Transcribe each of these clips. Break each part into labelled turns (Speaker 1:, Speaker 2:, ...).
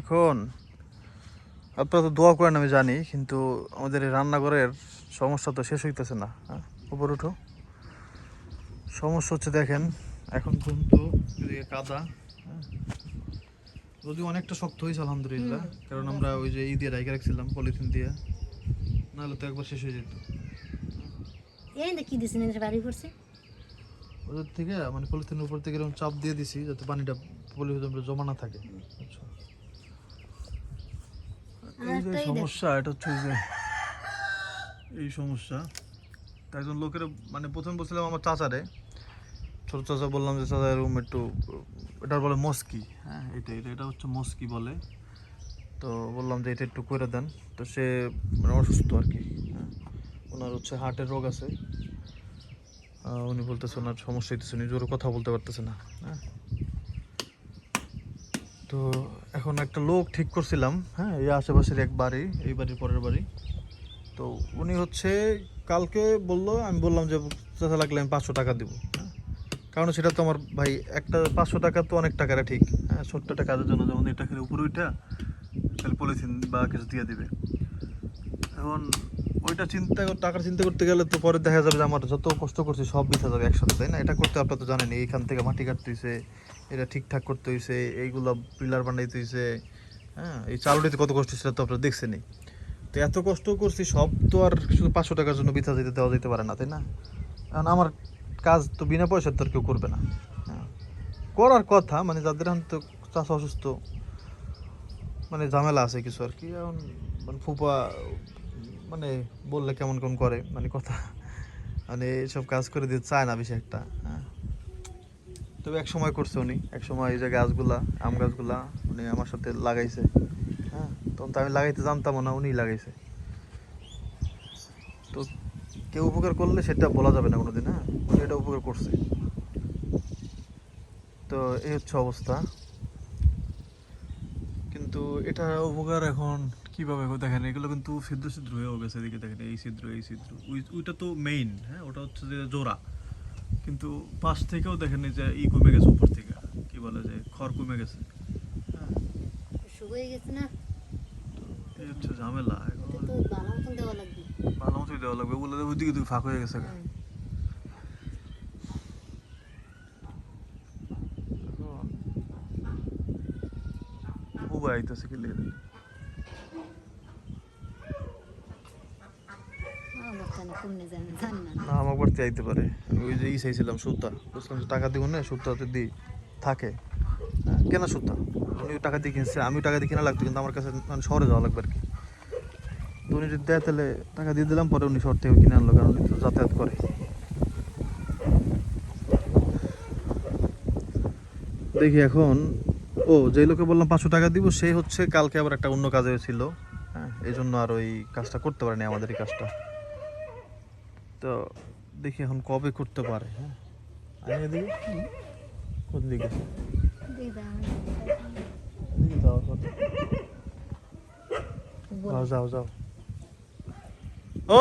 Speaker 1: এখন আপনারা তো দোয়া করেন আমি জানি কিন্তু আমাদের এই রান্নাঘরের সমস্যা তো শেষ হইতেছে না। হ্যাঁ উপর উঠো। সমস্যা হচ্ছে দেখেন এখন কিন্তু এদিকে কাদা হ্যাঁ। যদিও অনেকটা শক্ত হয়েছে আলহামদুলিল্লাহ। কারণ আমরা ওই যে ই দিয়ে রাইকে রাখছিলাম পলিথিন দিয়ে। নাহলে তো একবার শেষ হয়ে যেত।
Speaker 2: এই না কি দিছেন বাড়ি করছে
Speaker 1: ওদের থেকে মানে পলিথিনের উপর থেকে এরকম চাপ দিয়ে দিছি যাতে পানিটা পলিথিনের জমা না থাকে। আচ্ছা এই যে সমস্যা এটা হচ্ছে যে এই সমস্যা। তা একজন লোকের মানে প্রথমে বলছিলাম আমার চাচারে। ছোট চাচা বললাম যে চাচা এরকম একটু এটা বলে মস্কি। হ্যাঁ এটা এটা এটা হচ্ছে মস্কি বলে। তো বললাম যে এটা একটু করে দেন। তো সে মানে অসুস্থ আর কি হ্যাঁ। ওনার হচ্ছে হার্টের রোগ আছে। উনি বলতেছে ওনার সমস্যা হইতেছে উনি জোরে কথা বলতে পারতেছে না। হ্যাঁ। তো এখন একটা লোক ঠিক করছিলাম হ্যাঁ এই আশেপাশের এক বাড়ি, এই বাড়ির পরের বাড়ি। তো উনি হচ্ছে কালকে বলল, আমি বললাম যে, চাচা লাগলে আমি পাঁচশো টাকা দিব। হ্যাঁ কারণ সেটা তো আমার ভাই, একটা পাঁচশো টাকা তো অনেক টাকাটা ঠিক হ্যাঁ একটা কাজের জন্য, যেমন এটা খেলে উপরে ওইটা খালি পলিথিন বা কিছু দিয়ে দিবে। এখন ওইটা চিন্তা টাকার চিন্তা করতে গেলে তো পরে দেখা যাবে যে, আমার যত কষ্ট করছি সব বিথা যাবে একসাথে, তাই না? এটা করতে আপনার তো জানেন এইখান থেকে মাটি কাটতে হয়েছে এটা ঠিকঠাক করতে হয়েছে এইগুলো পিলার বানাইতে হয়েছে হ্যাঁ? এই চালুটিতে কত কষ্ট ছিল তো আপনারা দেখছেনই। তো এত কষ্ট করছি, সব তো আর শুধু পাঁচশো টাকার জন্য বিথা যেতে দেওয়া যেতে পারে না, তাই না? কারণ আমার কাজ তো বিনা পয়সার তো আর কেউ করবে না হ্যাঁ? করার কথা মানে যাদের এখন তো চাষ অসুস্থ মানে ঝামেলা আছে কিছু আর কি, এখন মানে ফুপা মানে বললে কেমন কেমন করে মানে কথা মানে এসব কাজ করে দিতে চায় না বেশি একটা হ্যাঁ? তবে এক সময় করছে উনি। এক সময় এই যে গাছগুলা, আম গাছগুলা উনি আমার সাথে লাগাইছে। হ্যাঁ তখন তো আমি লাগাইতে জানতাম না উনি লাগাইছে। তো কেউ উপকার করলে সেটা বলা যাবে না কোনোদিন হ্যাঁ? উনি এটা উপকার করছে। তো এই হচ্ছে অবস্থা। কিন্তু এটা উপকার এখন কীভাবে দেখেন, এগুলো কিন্তু ছিদ্র ছিদ্র হয়েও গেছে এদিকে দেখেন, এই ছিদ্র এই ছিদ্র। ওইটা তো মেইন হ্যাঁ? ওটা হচ্ছে যে জোড়া। কিন্তু পাশ থেকেও দেখেন যে ই কমে গেছে উপর থেকে। কি বলে যে খড় কমে গেছে। হ্যাঁ
Speaker 2: শুকিয়ে গেছে না?
Speaker 1: হচ্ছে ঝামেলা
Speaker 2: ভালো দেওয়া লাগবে।
Speaker 1: ভালো মতোই দেওয়া লাগবে ওগুলো ওইদিকে ফাঁক হয়ে গেছে। বুবা আইতেছে কি লেগে
Speaker 2: আমার কেন কমনে যায় না।
Speaker 1: আমার বাড়িতে আইতে পারে। আমি ওই যে ই চাইছিলাম সুতা। বুঝলাম টাকা দিব না সুতাতে দিই থাকে। হ্যাঁ, কেনা সুতা। উনি টাকা দিয়ে কিনছে আমিও টাকা দিয়ে কেনা লাগতো কিন্তু আমার কাছে মানে শহরে যাওয়া লাগবে আর কি। তো উনি যদি দেয় তাহলে টাকা দিয়ে দিলাম পরে উনি শহর থেকে কিনে আনলো কারণ উনি তো যাতায়াত করে। দেখি এখন ও যেই লোকে বললাম পাঁচশো টাকা দিব সে হচ্ছে কালকে আবার একটা অন্য কাজে ছিল। হ্যাঁ এই জন্য আর ওই কাজটা করতে পারেনি আমাদের এই কাজটা। তো দেখি এখন কবে করতে পারে হ্যাঁ আগে দেখি কোন দিকে
Speaker 2: দিয়ে দাও
Speaker 1: এদিকে যাও এখন।
Speaker 2: বলো।
Speaker 1: যাও যাও যাও ও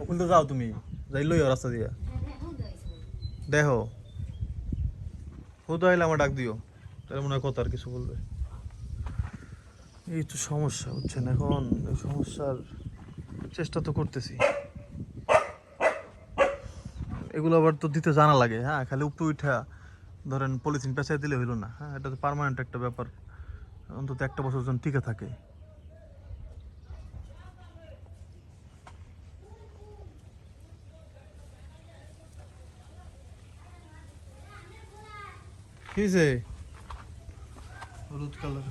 Speaker 1: ওখান তো যাও তুমি যাই লই রাস্তা দিয়া দেখো হুদ আইলে আমার ডাক দিও তাহলে মনে হয় কথা আর কিছু বলবে এই তো সমস্যা, বুঝছেন? এখন সমস্যার চেষ্টা তো করতেছি। এগুলো আবার তো দিতে জানা লাগে হ্যাঁ? খালি উপরে উঠা ধরেন পলিথিন পেঁচাই দিলে হইল না হ্যাঁ? এটা তো পার্মানেন্ট একটা ব্যাপার। অন্তত একটা বছর জন টিকে থাকে। কি হলুদ কালার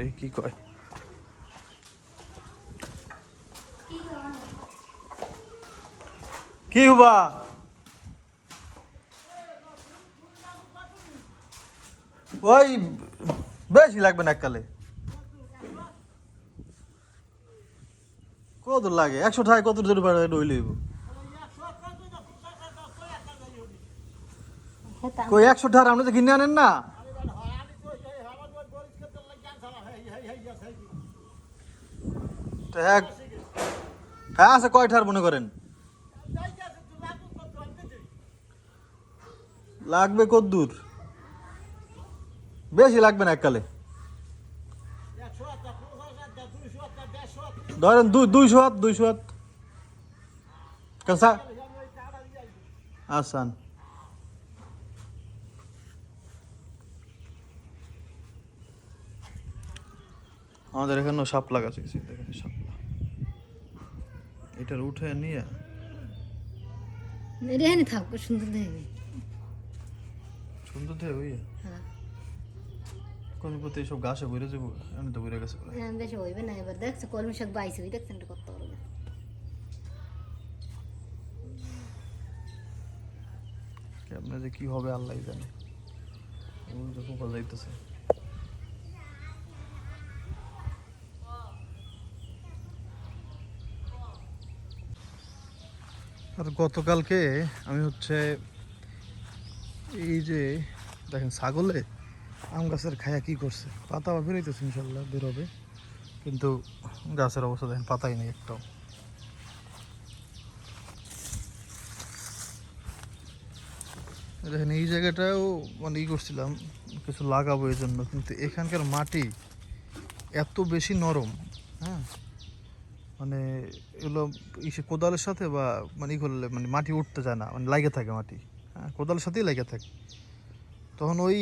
Speaker 1: এই কি কয়? কি হুবা? ওই বেশি লাগবে না এককালে। কত লাগে? একশো টাকা কত দূর লইব
Speaker 2: হেতা
Speaker 1: কই একশো টাকা আপনি তো কিনে আনেন না? এক। হ্যাঁ আছে কয় ঠার মনে করেন? লাগবে কদ্দূর। বেশি লাগবে না এককালে। ধরেন দুই, দুইশো হাত দুইশো হাত। আসান। আমাদের এখানেও সাপ লাগাচ্ছে কিছু দেখেন সাপলা এটার উঠে নিয়ে
Speaker 2: রেহানি থাক সুন্দর দেখবে
Speaker 1: সুন্দর দেয় ওই
Speaker 2: হ্যাঁ।
Speaker 1: কোন প্রতি সব গাছে বইরে যাব আমি তো বইরে গেছে।
Speaker 2: হ্যাঁ, বেশি হইবে না এবার দেখছ কলমি শাক বাইছে ওই দেখছেন কত গাছ।
Speaker 1: কেমনে যে কি হবে আল্লাহ জানে। যে পোকা যাইতেছে। আর গতকালকে আমি হচ্ছে এই যে দেখেন ছাগলে আম গাছের খায়া কি করছে? পাতা বেরোইতেছে ইনশাল্লাহ বেরোবে। কিন্তু গাছের অবস্থা দেখেন, পাতাই নেই একটাও। দেখেন এই জায়গাটাও মানে ই করছিলাম, কিছু লাগাবো এই জন্য কিন্তু এখানকার মাটি এত বেশি নরম হ্যাঁ? মানে এগুলো ইসে কোদালের সাথে বা মানে ই করলে মানে মাটি উঠতে যায় না মানে লাগে থাকে মাটি। হ্যাঁ কোদালের সাথেই লাগে থাকে। তখন ওই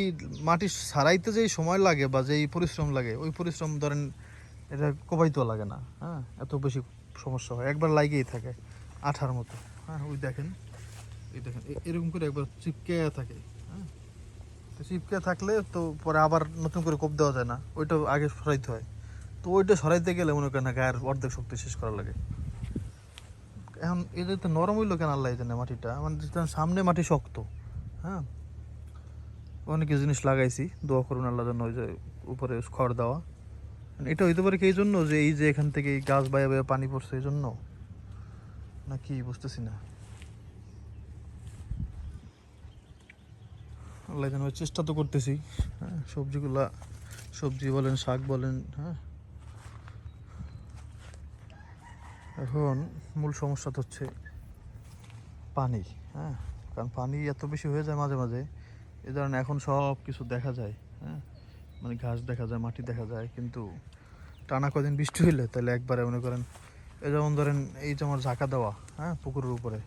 Speaker 1: মাটি সারাইতে যেই সময় লাগে বা যেই পরিশ্রম লাগে, ওই পরিশ্রম ধরেন এটা কোপাইতেও লাগে না হ্যাঁ এত বেশি সমস্যা হয়। একবার লাগেই থাকে, আঠার মতো। হ্যাঁ ওই দেখেন, এই দেখেন এরকম করে একবার চিপকে থাকে হ্যাঁ। তো চিপকে থাকলে তো পরে আবার নতুন করে কোপ দেওয়া যায় না, ওইটা আগে সরাইতে হয়। তো ওইটা সরাইতে গেলে মনে করেন গায়ের অর্ধেক শক্তি শেষ করা লাগে। এখন এদের তো নরম হইল কেন আল্লাহ জানে মাটিটা? মানে সামনে মাটি শক্ত হ্যাঁ? অনেক জিনিস লাগাইছি, দোয়া করুন আল্লাহ জন্য ওই যে উপরে খড় দেওয়া। মানে এটা হইতে পারে কি এই জন্য যে এই যে এখান থেকে গাছ বাইয়া বাইয়া পানি পড়ছে এই জন্য? না কি বুঝতেছি না। আল্লাহ জানে চেষ্টা তো করতেছি হ্যাঁ? সবজিগুলা, সবজি বলেন, শাক বলেন হ্যাঁ? এখন মূল সমস্যা তো হচ্ছে পানি হ্যাঁ? কারণ পানি এত বেশি হয়ে যায় মাঝে মাঝে এই ধরনের এখন সব কিছু দেখা যায় হ্যাঁ? মানে ঘাস দেখা যায়, মাটি দেখা যায়, কিন্তু টানা কদিন বৃষ্টি হইলে তাহলে একবারে মনে করেন, এই যেমন ধরেন এই যে আমার ঝাঁকা দেওয়া হ্যাঁ পুকুরের উপরে,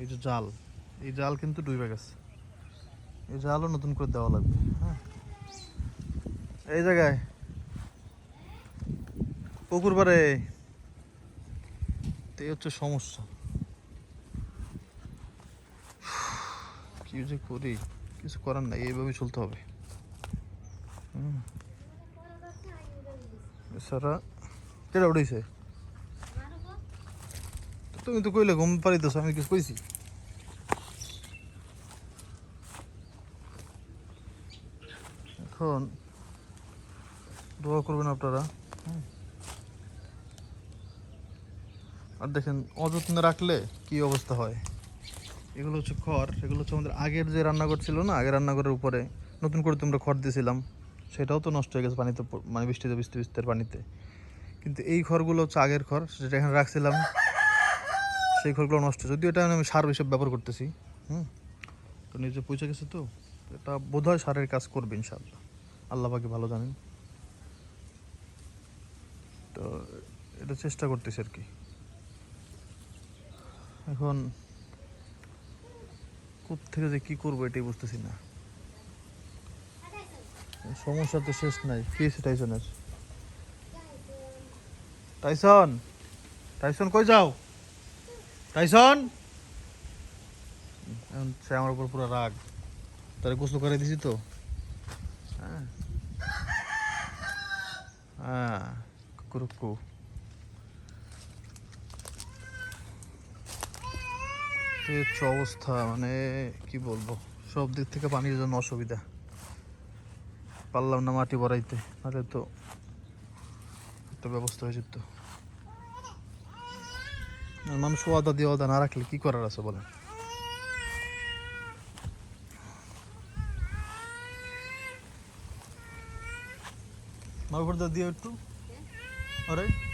Speaker 1: এই যে জাল, এই জাল কিন্তু ডুবে গেছে এই জালও নতুন করে দেওয়া লাগবে হ্যাঁ? এই জায়গায় পুকুর পারে তো এই হচ্ছে সমস্যা। কি যে করি? কিছু করার নাই এইভাবে চলতে হবে। এছাড়া উঠেছে তুমি তো কইলে ঘুম পারিতেছ আমি কিছু কইছি? এখন দোয়া করবেন আপনারা। আর দেখেন, অযত্নে রাখলে কি অবস্থা হয়? এগুলো হচ্ছে খড়, এগুলো হচ্ছে আমাদের আগের যে রান্নাঘর ছিল না, আগের রান্নাঘরের উপরে নতুন করে তোমরা খড় দিয়েছিলাম সেটাও তো নষ্ট হয়ে গেছে পানিতে মানে বৃষ্টিতে, বৃষ্টি বৃষ্টির পানিতে। কিন্তু এই খড়গুলো হচ্ছে আগের খড়, যেটা এখানে রাখছিলাম, সেই খড়গুলো নষ্ট। যদিও এটা আমি সার হিসেবে ব্যবহার করতেছি, হুম? তো নিজে পৌঁছে গেছে তো, এটা বোধহয় সারের কাজ করবে ইনশাল্লাহ আল্লাহ পাকে ভালো জানেন। তো এটা চেষ্টা করতেছি আর কি। এখন থেকে যে কি করব এটাই বুঝতেছি না। সমস্যা তো শেষ নাই। কি হয়েছে টাইসনের? টাইসন? টাইসন কই যাও? টাইসন? এখন সে আমার উপর পুরো রাগ। তারে গোসল করে দিছি তো। হ্যাঁ। হ্যাঁ কুকুরুকু। তো হচ্ছে অবস্থা? মানে কি বলব? সব দিক থেকে পানির জন্য অসুবিধা। পারলাম না মাটি ভরাইতে, নাহলে তো একটা ব্যবস্থা হয়ে যেত। আর মানুষ ওয়াদা দিয়ে ওয়াদা না রাখলে কি করার আছে বলেন? দিয়ে একটু। আরে?